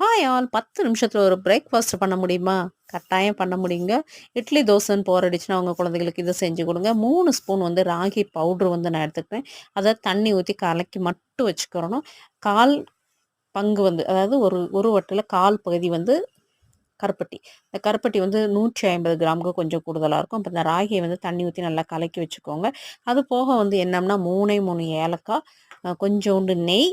Hi all பத்து நிமிஷத்தில் ஒரு பிரேக்ஃபாஸ்ட் பண்ண முடியுமா? கட்டாயம் பண்ண முடியுங்க. இட்லி தோசைன்னு போரடிச்சுன்னா அவங்க குழந்தைகளுக்கு இதை செஞ்சு கொடுங்க. மூணு ஸ்பூன் வந்து ராகி பவுட்ரு வந்து நான் எடுத்துக்கிட்டேன் அதை தண்ணி ஊற்றி கலக்கி மட்டும் வச்சுக்கிறணும் கால் பங்கு வந்து அதாவது ஒரு ஒரு வட்டில் கால் பகுதி வந்து கருப்பட்டி. இந்த கருப்பட்டி வந்து நூற்றி ஐம்பது கிராமுக்கு கொஞ்சம் கூடுதலாக இருக்கும். அப்போ இந்த ராகியை வந்து தண்ணி ஊற்றி நல்லா கலக்கி வச்சுக்கோங்க. அது போக வந்து என்னம்னா மூணே மூணு ஏலக்காய் கொஞ்சோண்டு நெய்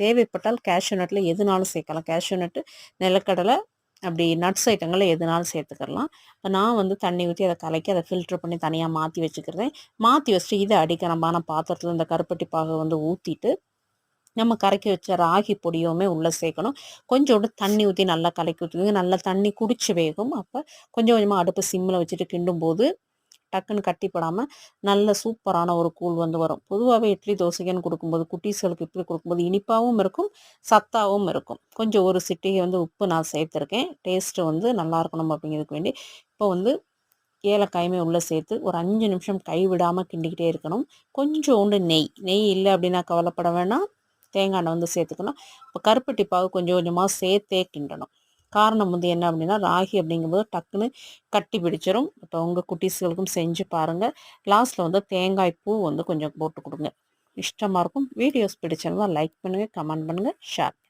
தேவைப்பட்டால் கேஷ்யூ நட்டில் எதுனாலும் சேர்க்கலாம். கேஷ்யூ நட்டு நிலக்கடலை அப்படி நட்ஸ் ஐட்டங்களில் எதுனாலும் சேர்த்துக்கலாம் இப்போ நான் வந்து தண்ணி ஊற்றி அதை கலக்கி அதை ஃபில்ட்ரு பண்ணி தனியாக மாற்றி வச்சுக்கிறேன். மாற்றி வச்சுட்டு இதை அடிக்கணமான பாத்திரத்தில் இந்த கருப்பட்டி பாகை வந்து ஊற்றிட்டு நம்ம கரைக்கி வச்ச ராகி பொடியுமே உள்ளே சேர்க்கணும். கொஞ்சோண்டு தண்ணி ஊற்றி நல்லா கலக்கி ஊற்றி நல்லா தண்ணி குடிச்சு வேகும். அப்போ கொஞ்சம் கொஞ்சமாக அடுப்பு சிம்மில் வச்சுட்டு கிண்டும் போது டக்குன்னு கட்டிப்படாமல் நல்ல சூப்பரான ஒரு கூழ் வந்து வரும். பொதுவாகவே இட்லி தோசைக்குன்னு கொடுக்கும்போது குட்டீஸ்களுக்கு இப்படி கொடுக்கும்போது இனிப்பாகவும் இருக்கும் சத்தாகவும் இருக்கும். கொஞ்சம் ஒரு சிட்டிகை வந்து உப்பு நான் சேர்த்துருக்கேன். டேஸ்ட்டு வந்து நல்லா இருக்கணும் அப்படிங்கிறதுக்கு வேண்டி இப்போ வந்து ஏலக்காயுமே உள்ளே சேர்த்து ஒரு அஞ்சு நிமிஷம் கைவிடாமல் கிண்டிக்கிட்டே இருக்கணும். கொஞ்சோண்டு நெய் நெய் இல்லை அப்படின்னா கவலைப்பட வேணாம். தேங்காய் வந்து சேர்த்துக்கணும். இப்போ கருப்பட்டி பாவு கொஞ்சம் கொஞ்சமாக சேர்த்தே கிண்டணும். காரணம் வந்து என்ன அப்படின்னா ராகி அப்படிங்கும்போது டக்குன்னு கட்டி பிடிச்சிரும். இப்போ உங்கள் குட்டீஸ்களுக்கும் செஞ்சு பாருங்கள் லாஸ்ட்டில் வந்து தேங்காய் பூ வந்து கொஞ்சம் போட்டு கொடுங்க. இஷ்டமாக இருக்கும். வீடியோஸ் பிடிச்சிருந்தால் லைக் பண்ணுங்கள் கமெண்ட் பண்ணுங்கள் ஷேர் பண்ணுங்கள்